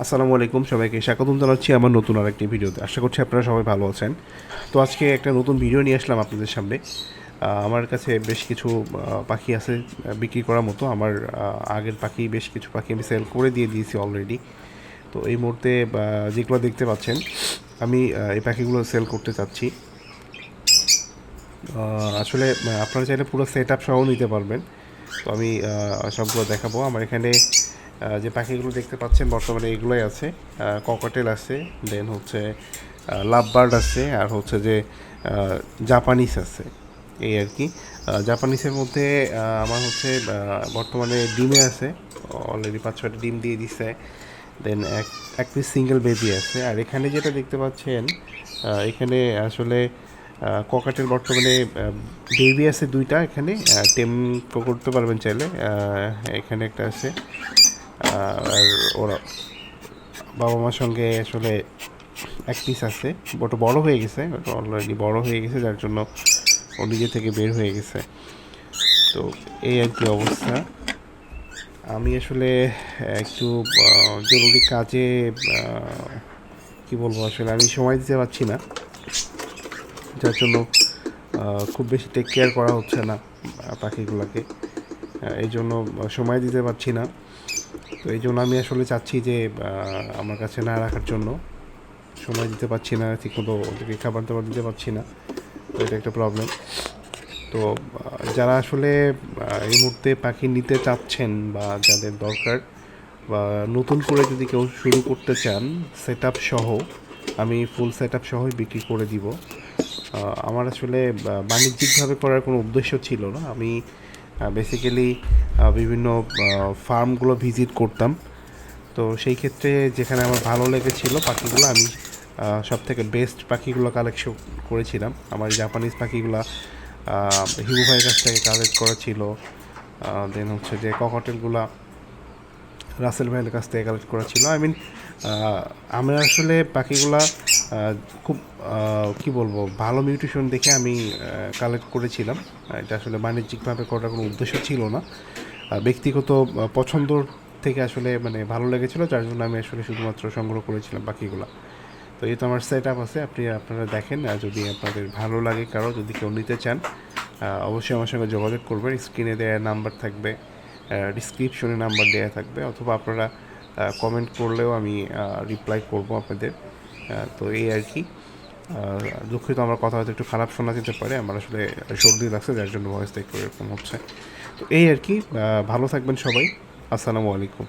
আসসালামু আলাইকুম সবাইকে, স্বাগতম জানাচ্ছি আমার নতুন আরেকটি ভিডিওতে। আশা করছি আপনারা সবাই ভালো আছেন। তো আজকে একটা নতুন ভিডিও নিয়ে আসলাম আপনাদের সামনে। আমার কাছে বেশ কিছু পাখি আছে বিক্রি করার মতো। আমার আগের পাখি, বেশ কিছু পাখি আমি সেল করে দিয়ে দিয়েছি অলরেডি তো এই মুহূর্তে যেগুলো দেখতে পাচ্ছেন, আমি এই পাখিগুলো সেল করতে চাচ্ছি। আসলে আপনারা চাইলে পুরো সেট আপ সহ নিতে পারবেন। তো আমি সবগুলো দেখাবো। আমার এখানে যে পাখিগুলো দেখতে পাচ্ছেন বর্তমানে এগুলোই আছে। ককটেল আছে দেন হচ্ছে লাভ বার্ড আছে, আর হচ্ছে যে জাপানিস আছে। এই আর কি। জাপানিসের মধ্যে আমার হচ্ছে বর্তমানে ডিমে আছে। অলরেডি পাঁচ ছয়টা ডিম দিয়ে দিছে। দেন এক এক পিস সিঙ্গেল বেবি আছে। আর এখানে যেটা দেখতে পাচ্ছেন এখানে আসলে ককাটের বর্তমানে বেবি আছে দুইটা এখানে। টেম করতে পারবেন চাইলে। এখানে একটা আছে। আর ওরা বাবা মার সঙ্গে আসলে এক পিস আছে ওটা বড় হয়ে গেছে অলরেডি বড় হয়ে গেছে, যার জন্য ও নিজে থেকে বের হয়ে গেছে। তো এই আর কি অবস্থা। আমি আসলে একটু জরুরি কাজে কি বলব আসলে, আমি সময় দিতে পারছি না। যার জন্য খুব বেশি টেক কেয়ার করা হচ্ছে না পাখিগুলোকে। এই জন্য সময় দিতে পারছি না। তো এই জন্য আমি আসলে চাচ্ছি যে আমার কাছে না রাখার জন্য সময় দিতে পারছি না ঠিকমতো ওদেরকে খাবার দাবার দিতে পারছি না। তো এটা একটা প্রবলেম তো যারা আসলে এই মুহূর্তে পাখি নিতে চাচ্ছেন বা যাদের দরকার বা নতুন করে যদি কেউ শুরু করতে চান সেট সহ, আমি ফুল সেট আপ সহই বিক্রি করে দিব। আমার আসলে বাণিজ্যিকভাবে করার কোনো উদ্দেশ্য ছিল না। আমি বেসিক্যালি বিভিন্ন ফার্মগুলো ভিজিট করতাম। তো সেই ক্ষেত্রে যেখানে আমার ভালো লেগেছিল পাখিগুলো, আমি সব থেকে বেস্ট পাখিগুলো কালেকশন করেছিলাম। আমার জাপানিজ পাখিগুলো হিবু ভাইয়ের কাছ থেকে কালেক্ট করা ছিল। দেন হচ্ছে যে ককটেলগুলা রাসেল ভাইয়ের কাছ থেকে কালেক্ট করা ছিল। আই মিন আমরা আসলে পাখিগুলা খুব কি বলব ভালো মিউটেশন দেখে আমি কালেক্ট করেছিলাম। এটা আসলে বাণিজ্যিকভাবে করার কোনো উদ্দেশ্য ছিল না। ব্যক্তিগত আহ, পছন্দ থেকে আসলে মানে ভালো লেগেছিলো যার জন্য আমি আসলে শুধুমাত্র সংগ্রহ করেছিলাম পাখিগুলা তো এই তো আমার সেট আপ আছে আপনি আপনারা দেখেন আর যদি আপনাদের ভালো লাগে কারও যদি কেউ নিতে চান অবশ্যই আমার সঙ্গে যোগাযোগ করবেন। স্ক্রিনে দেওয়া নাম্বার থাকবে ডিসক্রিপশনে নাম্বার দেওয়া থাকবে অথবা আপনারা কমেন্ট করলেও আমি রিপ্লাই করব আপনাদের। তো এই আর কি। দুঃখিত আমার কথা হয়তো একটু খারাপ শোনা যেতে পারে, আমার আসলে সর্দি লাগছে, যার জন্য ভয়েসটা একটু এরকম হচ্ছে। তো এই আর কি ভালো থাকবেন সবাই। আসসালামু আলাইকুম।